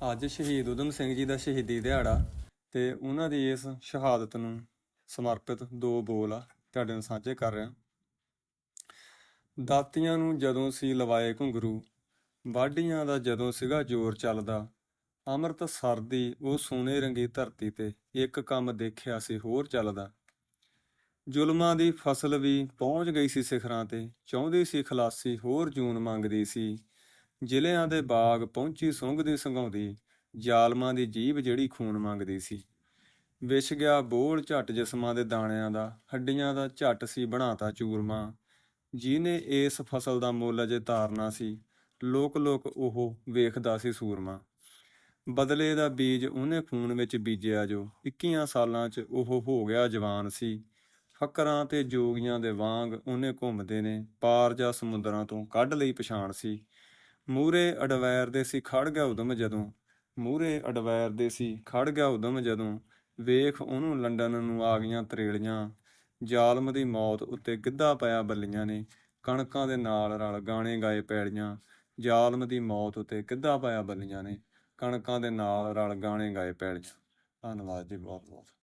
ਅੱਜ ਸ਼ਹੀਦ ਊਧਮ ਸਿੰਘ ਜੀ ਦਾ ਸ਼ਹੀਦੀ ਦਿਹਾੜਾ ਤੇ ਉਹਨਾਂ ਦੀ ਇਸ ਸ਼ਹਾਦਤ ਨੂੰ ਸਮਰਪਿਤ ਦੋ ਬੋਲ ਆ, ਤੁਹਾਡੇ ਨਾਲ ਸਾਂਝੇ ਕਰ ਰਿਹਾ। ਦਾਤੀਆਂ ਨੂੰ ਜਦੋਂ ਸੀ ਲਵਾਏ ਘੁੰਗਰੂ, ਵਾਢੀਆਂ ਦਾ ਜਦੋਂ ਸੀਗਾ ਜ਼ੋਰ ਚੱਲਦਾ, ਅੰਮ੍ਰਿਤ ਸਰਦੀ ਉਹ ਸੋਨੇ ਰੰਗੀ ਧਰਤੀ ਤੇ ਇੱਕ ਕੰਮ ਦੇਖਿਆ ਸੀ ਹੋਰ ਚੱਲਦਾ। ਜ਼ੁਲਮਾਂ ਦੀ ਫਸਲ ਵੀ ਪਹੁੰਚ ਗਈ ਸੀ ਸਿਖਰਾਂ ਤੇ, ਚਾਹੁੰਦੀ ਸੀ ਖਲਾਸੀ ਹੋਰ ਜੂਨ ਮੰਗਦੀ ਸੀ। ਜ਼ਿਲ੍ਹਿਆਂ ਦੇ ਬਾਗ ਪਹੁੰਚੀ ਸੁੰਘਦੀ ਸੰਘਾਉਂਦੀ ਜ਼ਾਲਮਾਂ ਦੀ ਜੀਭ ਜਿਹੜੀ ਖੂਨ ਮੰਗਦੀ ਸੀ। ਵਿਛ ਗਿਆ ਬੋਲ ਝੱਟ ਜਿਸਮਾਂ ਦੇ ਦਾਣਿਆਂ ਦਾ, ਹੱਡੀਆਂ ਦਾ ਝੱਟ ਸੀ ਬਣਾਤਾ ਚੂਰਮਾ। ਜਿਹਨੇ ਇਸ ਫਸਲ ਦਾ ਮੁੱਲ ਅਜੇ ਤਾਰਨਾ ਸੀ ਲੋਕ ਲੋਕ ਉਹ ਵੇਖਦਾ ਸੀ ਸੂਰਮਾ। ਬਦਲੇ ਦਾ ਬੀਜ ਉਹਨੇ ਖੂਨ ਵਿੱਚ ਬੀਜਿਆ ਜੋ 21 ਸਾਲਾਂ 'ਚ ਉਹ ਹੋ ਗਿਆ ਜਵਾਨ ਸੀ। ਫਕਰਾਂ ਤੇ ਜੋਗੀਆਂ ਦੇ ਵਾਂਗ ਉਹਨੇ ਘੁੰਮਦੇ ਨੇ, ਪਾਰ ਜਾਂ ਸਮੁੰਦਰਾਂ ਤੋਂ ਕੱਢ ਲਈ ਪਛਾਣ ਸੀ। ਮੂਰੇ ਅਡਵੈਰ ਦੇ ਸੀ ਖੜ ਗਿਆ ਉਦਮ ਜਦੋਂ ਮੂਰੇ ਅਡਵੈਰ ਦੇ ਸੀ ਖੜ ਗਿਆ ਉਦਮ ਜਦੋਂ, ਵੇਖ ਉਹਨੂੰ ਲੰਡਨ ਨੂੰ ਆ ਗਈਆਂ ਤਰੇਲੀਆਂ ਜ਼ਾਲਮ ਦੀ ਮੌਤ ਉੱਤੇ ਗਿੱਧਾ ਪਾਇਆ ਬੱਲੀਆਂ ਨੇ, ਕਣਕਾਂ ਦੇ ਨਾਲ ਰਲ ਗਾਣੇ ਗਾਏ ਪੈੜੀਆਂ, ਜ਼ਾਲਮ ਦੀ ਮੌਤ ਉੱਤੇ ਗਿੱਧਾ ਪਾਇਆ ਬੱਲੀਆਂ ਨੇ, ਕਣਕਾਂ ਦੇ ਨਾਲ ਰਲ ਗਾਣੇ ਗਾਏ ਪੈੜੀਆਂ। ਧੰਨਵਾਦ ਜੀ ਬਹੁਤ ਬਹੁਤ